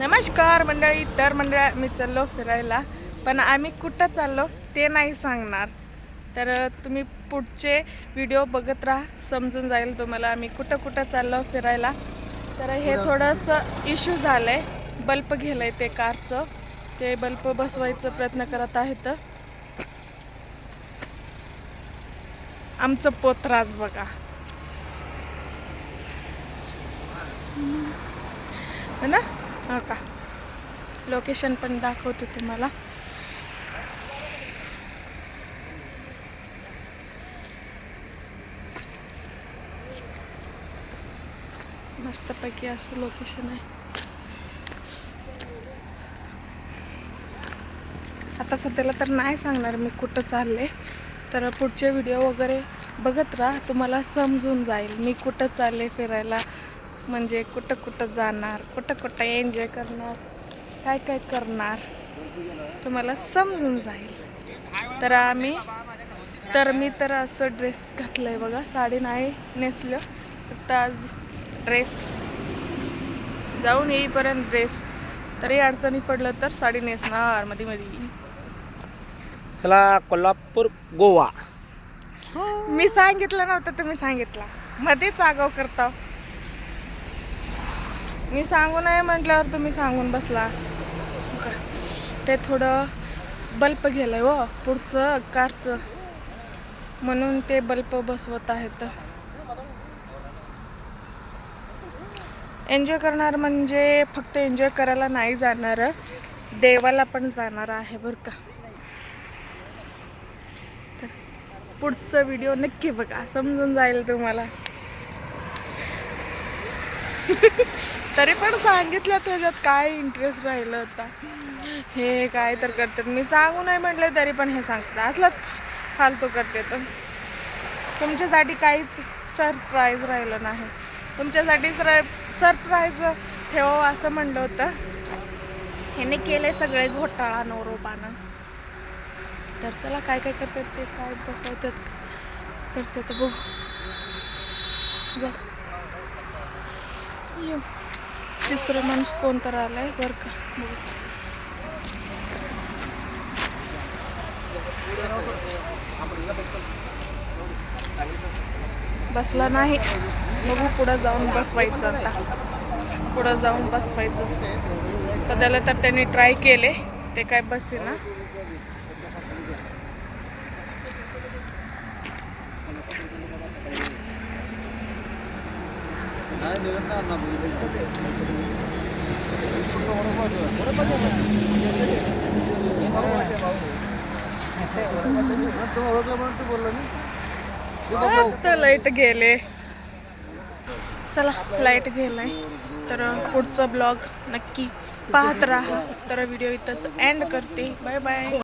नमस्कार मंडळी तर मंडळ मी चाललो फिरायला पण आम्ही कुठं चाललो ते नाही सांगणार. तर तुम्ही पुढचे व्हिडिओ बघत राहा समजून जाईल तुम्हाला आम्ही कुठं कुठं चाललो फिरायला. तर हे थोडंसं इश्यू झालं आहे बल्ब गेलं आहे ते कारचं. ते बल्ब बसवायचा प्रयत्न करत आहेत. आमचं पोतराज बघा. है ना? हा का? लोकेशन पण दाखवते तुम्हाला. मस्तपैकी असं लोकेशन आहे. आता सध्याला तर नाही सांगणार मी कुठं चालले. तर पुढचे व्हिडिओ वगैरे बघत राहा तुम्हाला समजून जाईल मी कुठं चालले फिरायला. म्हणजे कुठं कुठं जाणार कुठं कुठं एन्जॉय करणार काय काय करणार तुम्हाला समजून जाईल. तर आम्ही तर मी तर असं ड्रेस घातलं आहे बघा साडी नाही नेसलं फक्त आज ड्रेस जाऊन येईपर्यंत ड्रेस तरी अडचणी पडलं तर साडी नेसणार मध्ये मध्ये चला कोल्हापूर गोवा. मी सांगितलं नव्हतं तुम्ही सांगितलं. मध्येच आगाव करता. मी सांगू नाही म्हटल्यावर तुम्ही सांगून बसला. का? ते थोडं बल्ब गेलंय व पुढचं कारचं म्हणून ते बल्ब बसवत आहेत. एन्जॉय करणार म्हणजे फक्त एन्जॉय करायला नाही जाणार. देवाला पण जाणार आहे बरं का. पुढचा व्हिडिओ नक्की बघा समजून जाईल तुम्हाला. तरी पण सांगितलं त्याच्यात काय इंटरेस्ट राहिलं होता हे काय तर करतात. मी सांगू नाही म्हटलं तरी पण हे सांगतात. असलाच फालतू करते तर. तुमच्यासाठी काहीच सरप्राईज राहिलं नाही. तुमच्यासाठी सर सरप्राईज ठेवावं असं म्हणलं होतं. ह्याने केले सगळे घोटाळा नवरोपानं. तर चला काय काय करतात ते काय बसवतात. करतात बघू. जा. येऊ तिसरं माणूस कोणतर आलाय बरं का. बसला नाही. बघू पुढं जाऊन बसवायचं आता. पुढं जाऊन बसवायचं. सध्याला तर त्यांनी ट्राय केले. ते काय बसे ना आता लाइट गेले. चला लाइट गेलाय. तर पुढचा ब्लॉग नक्की पाहत राहा. तर व्हिडिओ इथंच एंड करते. Bye bye